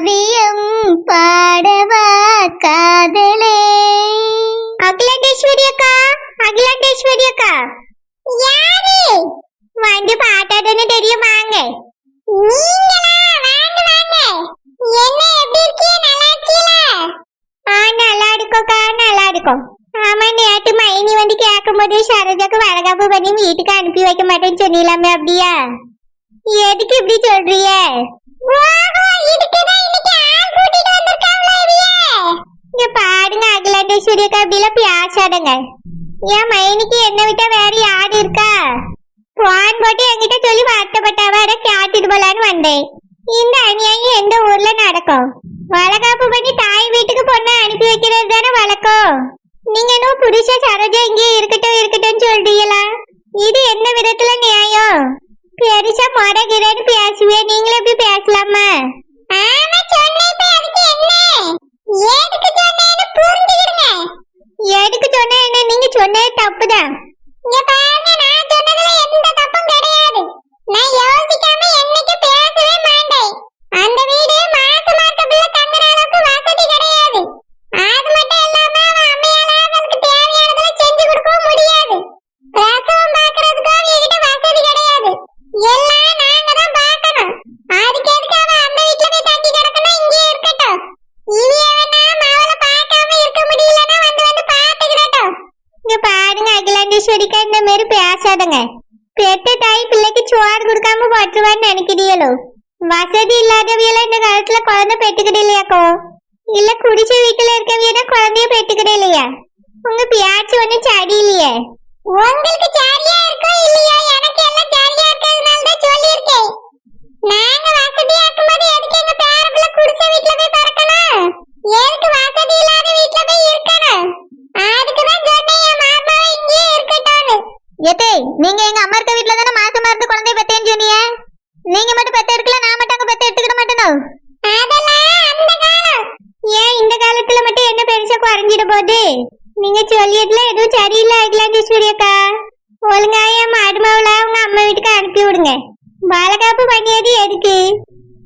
காவியம் பாடவா காதலே அகிலாண்டேஸ்வரி அக்கா அகிலாண்டேஸ்வரி அக்கா யாரு வந்து பாட்டாதுன்னு தெரியும் வாங்க நீங்களா வாங்க வாங்க என்ன எப்படி இருக்கீங்க நல்லா இருக்கீங்களா ஆ நல்லா இருக்கோக்கா நல்லா இருக்கோம் ஆமா நேற்று மைனி வந்து கேட்கும் போது சரோஜாக்கு வளகாப்பு பண்ணி வீட்டுக்கு அனுப்பி வைக்க மாட்டேன்னு சொன்னீங்களாமே அப்படியா எதுக்கு இப்படி சொல்றிய பாருங்க அகிலாண்டேஸ்வரி அக்கா அப்படிலாம் பேசாடுங்க என் மைனிக்கு என்ன விட்டா வேற யாரு இருக்கா? போன் போட்டு என்கிட்ட சொல்லி வருத்தப்பட்டாவ அதை கேட்டுட்டு போலான்னு வந்தேன். இந்த அநியாயம் எந்த ஊர்ல நடக்கும்? வளகாப்பு பண்ணி தாய் வீட்டுக்கு பொண்ணை அனுப்பி வைக்கிறது தானே வழக்கம்? நீங்க இன்னும் புருஷ சரோஜா இங்கே இருக்கட்டும் இருக்கட்டும் சொல்றீங்களா? இது எந்த விதத்துல நியாயம்? பெருசா முடகிறேன்னு பேசுவேன் நீங்களும் எப்படி பேசலாமா? ஆமா சொன்னேன். இருக்கவியெல்லாம் இந்த காலத்துல குழந்தை பெற்றுக்கிட்டு இல்லையாக்கோ இல்ல குடிச்ச வீட்டுல இருக்கவியா குழந்தைய பெற்றுக்கிட்டு இல்லையா? உங்க பியாச்சு ஒண்ணும் சரியில்லையே உங்களுக்கு சரியா இருக்கோ இல்லையா? எனக்கு எல்லாம் சரியா இருக்கிறதுனால தான் சொல்லியிருக்கேன். நாங்க வசதியா இருக்கும்போது எதுக்கு எங்க பேர குடிச்ச வீட்டுல போய் பிறக்கணும்? எதுக்கு வசதி இல்லாத வீட்டுல போய் இருக்கணும்? அதுக்கு தான் சொன்னேன் என் மாமாவை இங்கேயே இருக்கட்டும்னு. எதே நீங்க எங்க அம்மா இருக்க வீட்டுல தானே மாசமா இருந்து குழந்தைய பெத்தேன்னு சொன்னீங்க? நீங்க மட்டும் பெத்த எடுக்கல நான் மட்டும் அங்க பெத்த எடுத்துக்கிட மாட்டேனோ ஏன் இந்த காலத்துல மட்டும் என்ன பெருசா குறைஞ்சிட போகுது? நீங்க சொல்லியதுல எதுவும் சரியில்லை அகிலாண்டேஸ்வரி அக்கா. ஒழுங்கா என் மருமவள உங்க அம்மா வீட்டுக்கு அனுப்பி விடுங்க. பாலகாப்பு பண்ணியது எதுக்கு?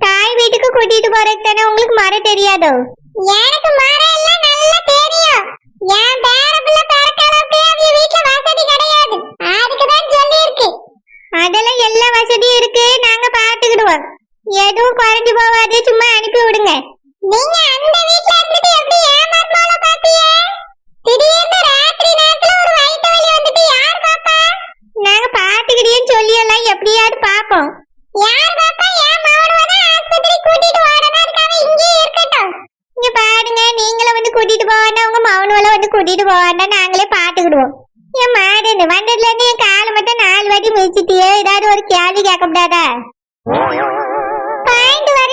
தாய் வீட்டுக்கு கூட்டிட்டு போறதுக்கு தானே உங்களுக்கு மர தெரியாதோ? எனக்கு மரம் எல்லாம் நல்லா தெரியும். என் பேர பிள்ளை பிறக்க அளவுக்கு அவங்க வசதி கிடையாது. அதுக்கு தான் சொல்லியிருக்கு. அதெல்லாம் எல்லா வசதியும் இருக்கு. நாங்க பாத்துக்கிடுவோம் எதுவும் குறைஞ்சு போவாது சும்மா அனுப்பி விடுங்க. நீங்க அந்த வீட்ல இருந்துட்டு எப்படி ஏமாறமால பாத்தீங்க திடீர்னு ராத்திரி நேரத்துல ஒரு வயித்து வலி வந்துட்டு யார் பாப்பா? நாங்க பாத்துக்கிட்டேன்னு சொல்லி எல்லாம் எப்படியாவது பாப்போம். யார் பாப்பா? ஏன் மவனவ தான் ஆஸ்பத்திரி கூட்டிட்டு வரணும் அதுக்காக இங்கேயே இருக்கட்டும். இங்க பாருங்க நீங்கள வந்து கூட்டிட்டு போவாண்டா உங்க மவனுவல வந்து கூட்டிட்டு போவாண்டா நாங்களே பாத்துக்கிடுவோம். என் மாடுன்னு வந்ததுல இருந்து என் காலை மட்டும் நாலு வாட்டி மிதிச்சிட்டியே ஏதாவது ஒரு கேள்வி கேட்க முடியாதா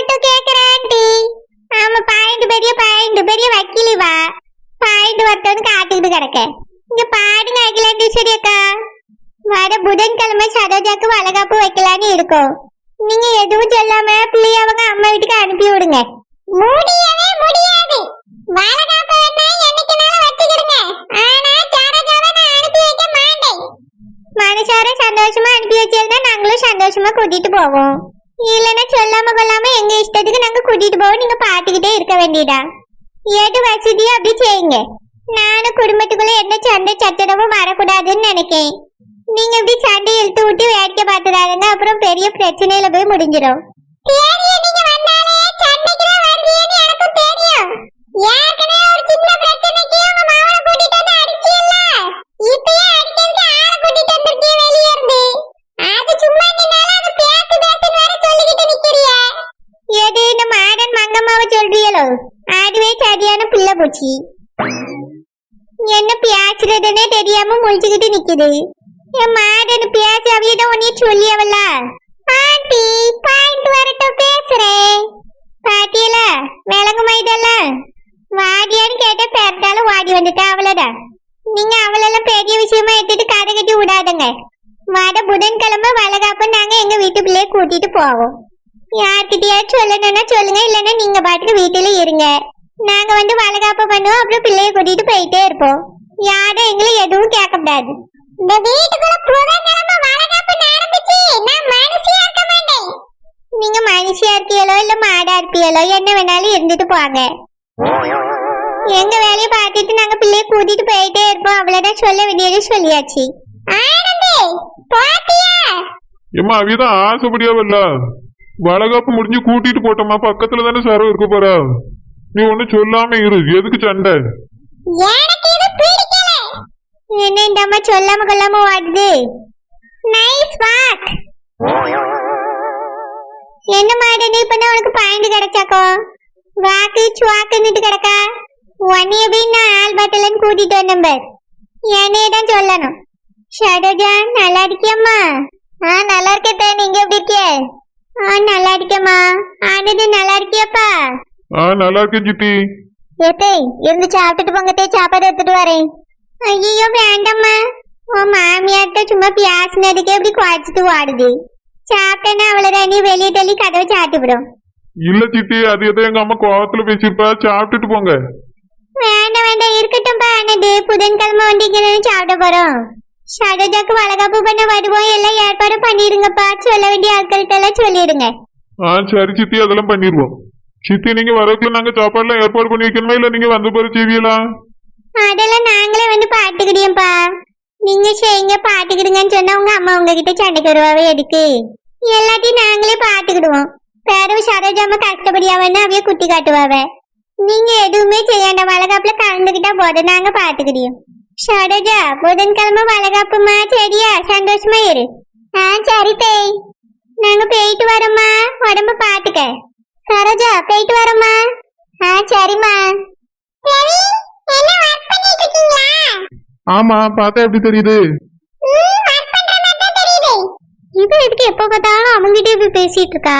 மட்டும் வரட்டும் கேக்குறேன் ஆண்டி ஆமா பாயிண்ட் பெரிய பாயிண்ட் பெரிய வக்கீலி வா பாயிண்ட் வரட்டும்னு காத்துக்கிட்டு கிடக்க. இங்க பாடுங்க அகிலாண்டேஸ்வரி அக்கா வர புதன்கிழமை சரோஜாக்கு வளகாப்பு வைக்கலான்னு இருக்கோம். நீங்க எதுவும் சொல்லாம பிள்ளைய அவங்க அம்மா வீட்டுக்கு அனுப்பி விடுங்க. முடியவே முடியாது. வளகாப்பு வேணா என்னைக்குனாலும் வச்சுக்கிடுங்க. ஆனா சரோஜாவை நான் அனுப்பி வைக்க மாட்டேன். மனசார சந்தோஷமா அனுப்பி வச்சிருந்தா நாங்களும் சந்தோஷமா கூட்டிட்டு போவோம். இல்லைன்னா சொல்லாம கொள்ளாம எங்க இஷ்டத்துக்கு நாங்க கூட்டிட்டு போவோம். நீங்க பாத்துக்கிட்டே இருக்க வேண்டியதா? எது வசதியோ அப்படி செய்யுங்க. நானும் குடும்பத்துக்குள்ள எந்த சண்டை சச்சரவும் வரக்கூடாதுன்னு நினைக்கேன். நீங்க இப்படி சண்டை இழுத்து விட்டு வேடிக்கை பார்த்துடாதுங்க அப்புறம் பெரிய பிரச்சனையில போய் முடிஞ்சிடும் அதுவே சரியான பிள்ளை போச்சு. என்ன பேசுறதுன்னே தெரியாம முழிச்சுக்கிட்டு நிக்குது. என் மாடன் பேச அவியதான் உன்னைய சொல்லியவல்ல ஆண்டி பாயிண்ட் வரட்டும் பேசுறேன். பாட்டியல விளங்குமா இதெல்லாம் வாடியான்னு கேட்ட பெருந்தாலும் வாடி வந்துட்டா அவ்வளவுதான் நீங்க அவளெல்லாம் பெரிய விஷயமா எடுத்துட்டு கதை கட்டி விடாதங்க. வட புதன்கிழமை வளகாப்ப நாங்க எங்க வீட்டு பிள்ளைய கூட்டிட்டு போவோம். யார்கிட்டயா சொல்லணும்னா சொல்லுங்க இல்லைன்னா நீங்க பாட்டுக்கு வீட்டுல இருங்க. நாங்க வந்து வளகாப்பு பண்ணுவோம் அப்புறம் பிள்ளைய கூட்டிட்டு போயிட்டே இருப்போம். யாரும் எங்களை எதுவும் கேட்க கூடாது. இந்த வீட்டுக்குள்ள புதன்கிழமை வளகாப்பு நடந்துச்சு. நான் மனுஷியா இருக்க மாட்டேன். நீங்க மனுஷியா இருப்பியலோ இல்ல மாடா இருப்பியலோ என்ன வேணாலும் இருந்துட்டு போங்க. எங்க வேலையை பார்த்துட்டு நாங்க பிள்ளைய கூட்டிட்டு போயிட்டே இருப்போம். அவ்வளவுதான் சொல்ல வேண்டியது சொல்லியாச்சு. ஆனந்தே பாத்தியா ஏம்மா அவிதான் ஆசைப்படியா வரல வளகாப்பு முடிஞ்சு கூட்டிட்டு போட்டோமா? பக்கத்துல தானே சரவு இருக்க போறா. நீ ஒண்ணு சொல்லாம இரு. எதுக்கு சண்டை? என்ன இந்த அம்மா சொல்லாம கொள்ளாம ஓடுது? நைஸ் வாக் என்ன மாடனு இப்ப தான் உனக்கு பாயிண்ட் கிடைச்சாக்கோ? வாக்கு சுவாக்குன்னுட்டு கிடக்கா? உன்னைய போய் நான் ஆல்பத்திலன்னு கூட்டிட்டு வந்தேன் பார் என்னைய தான் சொல்லணும். ஷடோஜா நல்லா இருக்கியம்மா. ஆ நல்லா நீங்க எப்படி இருக்கிய ஆ நல்லா இருக்கேம்மா ஆனது நல்லா இருக்கியாப்பா ஆ நல்லா இருக்கேன் சித்தி ஏத்தே இருந்து சாப்பிட்டுட்டு போங்கத்தே சாப்பாடு எடுத்துட்டு வரேன். ஐயோ வேண்டாம்மா. உன் மாமியார்ட்ட சும்மா பேசினதுக்கே இப்படி குறைச்சிட்டு வாடுது சாப்பிட்டேன்னா அவ்வளவுதான் நீ வெளியே தள்ளி கதவை சாத்தி விடும். இல்ல சித்தி அது எதோ எங்க அம்மா கோவத்துல பேசியிருப்பா. சாப்பிட்டுட்டு போங்க. வேண்டாம் வேண்டாம் இருக்கட்டும்பா ஆனது புதன்கிழமை வந்தீங்கன்னு சாப்பிட போறோம். ஷடஜாக்கு வளகாப்பு பண்ண வருவோம். எல்லாம் ஏற்பாடு பண்ணிடுங்கப்பா. சொல்ல வேண்டிய ஆட்கள்கிட்ட எல்லாம் சொல்லிடுங்க. ஆ சரி சித்தி அதெல்லாம் பண்ணிடுவோம். சித்தி நீங்க வரக்குள்ள நாங்க சாப்பாடுலாம் ஏற்பாடு பண்ணி வைக்கணுமா? இல்ல நீங்க வந்து போற செய்வீங்களா அதெல்லாம் நாங்களே வந்து பாத்துக்கிடியோம்ப்பா நீங்க செய்யுங்க பாத்துக்கிடுங்கன்னு சொன்னா உங்க அம்மா உங்ககிட்ட சண்டைக்கு வருவாவே எதுக்கு எல்லாத்தையும் நாங்களே பாத்துக்கிடுவோம் பேரவு சரோஜாம கஷ்டப்படியாவன்னு அவைய குட்டி காட்டுவாவ. நீங்க எதுவுமே செய்யாண்ட வளகாப்புல கலந்துக்கிட்டா போதும். நாங்க பாத்துக்கிடியோம் சரோஜா புதன்கிழமை வளகாப்புமா சரியா சந்தோஷமா இரு ஆ சரி பேய் நாங்க போயிட்டு வரோம்மா உடம்ப பாத்துக்க சரோஜா போயிட்டு வரோம்மா ஆ சரிம்மா ஆமா பார்த்தா எப்படி தெரியுது இது எதுக்கு எப்ப பார்த்தாலும் அவங்கிட்ட இப்படி பேசிட்டு இருக்கா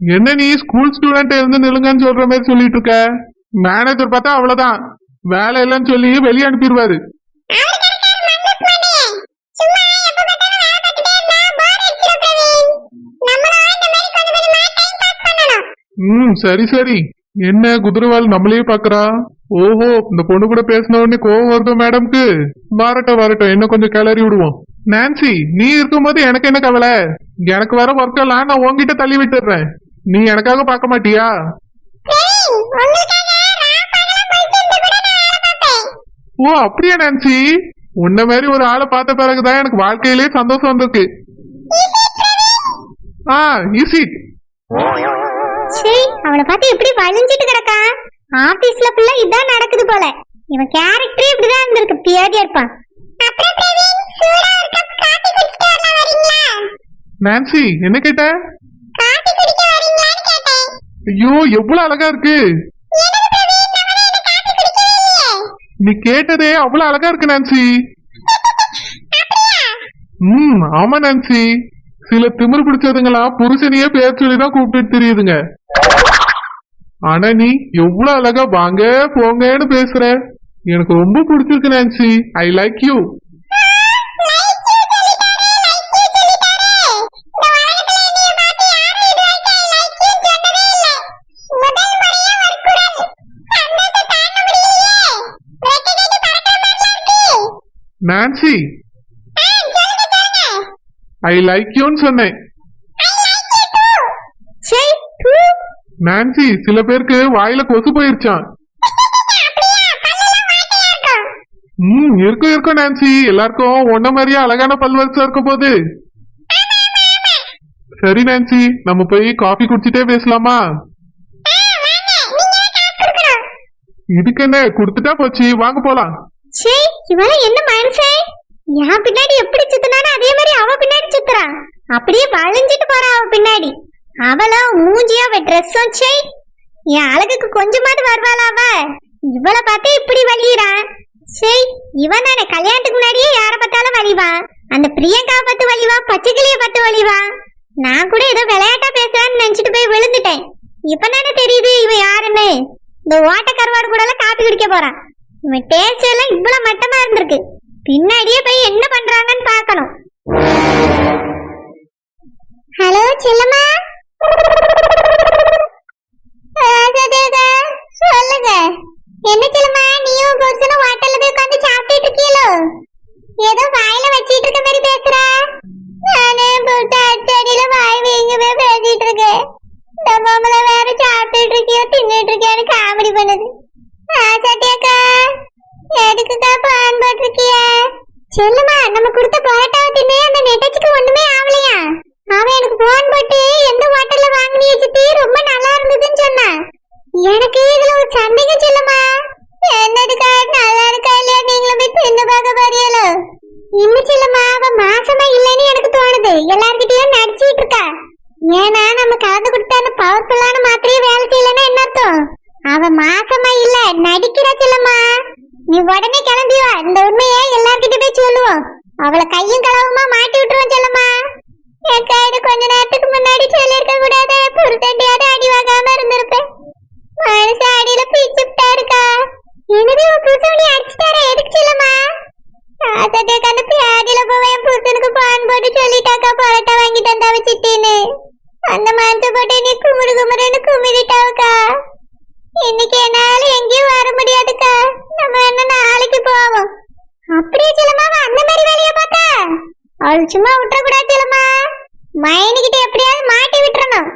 என்ன நீ ஸ்கூல் ஸ்டூடெண்ட் இருந்து நிலுங்கன்னு சொல்ற மாதிரி சொல்லிட்டு இருக்க? மேனேஜர் பார்த்தா அவ்வளவுதான். வேலை இல்லைன்னு சொல்லி வெளியே அனுப்பிடுவாரு. ம் சரி சரி. என்ன குதிரைவால் நம்மளே பாக்குறா ஓஹோ இந்த பொண்ணு கூட பேசின உடனே கோவம் வருதோ மேடம்க்கு? வரட்டும் வரட்டும். இன்னும் கொஞ்சம் கிளறி விடுவோம். நான்சி நீ இருக்கும்போது எனக்கு என்ன கவலை? எனக்கு வர ஒர்க்கெல்லாம் நான் உன்கிட்ட தள்ளி விட்டுடுறேன். நீ எனக்காக பார்க்க மாட்டியா. ஓ அப்படியா நான்சி? உன்ன மாதிரி ஒரு ஆளை பார்த்த பிறகுதான் எனக்கு வாழ்க்கையிலே சந்தோஷம் வந்திருக்கு. ஆ சரி அவனை பார்த்து எப்படி வலிஞ்சிட்டு கிடக்கா? ஆபீஸ்ல ஃபுல்லா இதான் நடக்குது போல. இவன் கேரக்டரே இப்படிதான் இருந்திருக்கு பியாதியா இருப்பான். அப்புறம் பிரவீன் சூடா ஒரு கப் காபி குடிச்சிட்டு வரலாம் வரீங்களா? நான்சி என்ன கேட்ட? காபி குடிக்க வரீங்களான்னு கேட்டேன். ஐயோ எவ்வளவு அழகா இருக்கு. நீ கேட்டதே அவ்வளவு அழகா இருக்கு நான்சி. ம் ஆமா நான்சி. சில திமிரு பிடிச்சதுங்களா புருஷனையே பேர் சொல்லி தான் கூப்பிட்டு தெரியுதுங்க. ஆனா நீ எவ்வளவு அழகா வாங்க போங்கன்னு பேசுற. எனக்கு ரொம்ப பிடிச்சிருக்கு Nancy. I like you Nancy I like யூன்னு சொன்னேன். நான்சி சில பேருக்கு வாயில கொசு போயிருச்சான் ம் இருக்கும் இருக்கும் நான்சி எல்லாருக்கும் ஒன்ன மாதிரியே அழகான பல்வரிசை இருக்க போது. சரி நான்சி நம்ம போய் காஃபி குடிச்சிட்டே பேசலாமா? இதுக்கு என்ன குடுத்துட்டா போச்சு. வாங்க போலாம். என்ன மனுஷன் என் பின்னாடி எப்படி சுத்தினானோ அதே மாதிரி அவ பின்னாடி சுத்துறா. அப்படியே வளைஞ்சிட்டு போறா அவ பின்னாடி. அவளோ மூஞ்சியா அவ ட்ரெஸ்ஸும் சே என் அழகுக்கு கொஞ்சமாவது வருவாளா அவ? இவளை பார்த்தே இப்படி வலியுறா. சே இவன் தானே கல்யாணத்துக்கு முன்னாடியே யார பார்த்தாலும் வலிவா. அந்த பிரியங்கா பார்த்து வலிவா பச்சைக்கிளிய பார்த்து வலிவா. நான் கூட ஏதோ விளையாட்டா பேசுறான்னு நினைச்சிட்டு போய் விழுந்துட்டேன். இப்ப தானே தெரியுது இவன் யாருன்னு. இந்த ஓட்ட கருவாடு கூட எல்லாம் காப்பி குடிக்க போறான் டேஸ்ட் எல்லாம் இவ்வளவு மட்டமா இருந்திருக்கு. பின்னாடியே போய் என்ன பண்றாங்கன்னு பார்க்கணும். செல்லம்மா. சொல்லுங்க. என்ன செல்லம்மா? அவ மாசமா இல்ல நடிக்கிறா செல்லம்மா. நீ உடனே கிளம்பி வா. இந்த உண்மையை எல்லார்கிட்ட போய் சொல்லுவோம். அவளை கையும் களவுமா மாட்டி விட்டுருவோம் செல்லம்மா. என் கைடு கொஞ்ச நேரத்துக்கு முன்னாடி சொல்லியிருக்க கூடாது. புருஷண்டியாவது அடி வாங்காம இருந்திருப்பேன். மனசு அடியில பிச்சுட்டா இருக்கா என்னது உன் புருஷன் நீ அடிச்சுட்டாரா. எதுக்கு செல்லம்மா? ஆசத்தை கண்டு பியாடியில போவேன் என் புருஷனுக்கு பான் போட்டு சொல்லிட்டாக்கா பரோட்டா வாங்கி தந்தா வச்சிட்டேன்னு அந்த மனச போட்டு நீ குமுறு குமுறுன்னு குமிரிட்டாவுக்கா இன்னைக்கு என்னால எங்கேயும் வர முடியாதுக்கா. நம்ம என்ன நாளைக்கு போவோம்? அப்படியே செல்லமா அந்த மாதிரி வேலையை பார்த்தா? அவள் சும்மா விட்டுற கூடாது செல்லமா மைனிக்கிட்ட எப்படியாவது மாட்டி விட்டுறணும்.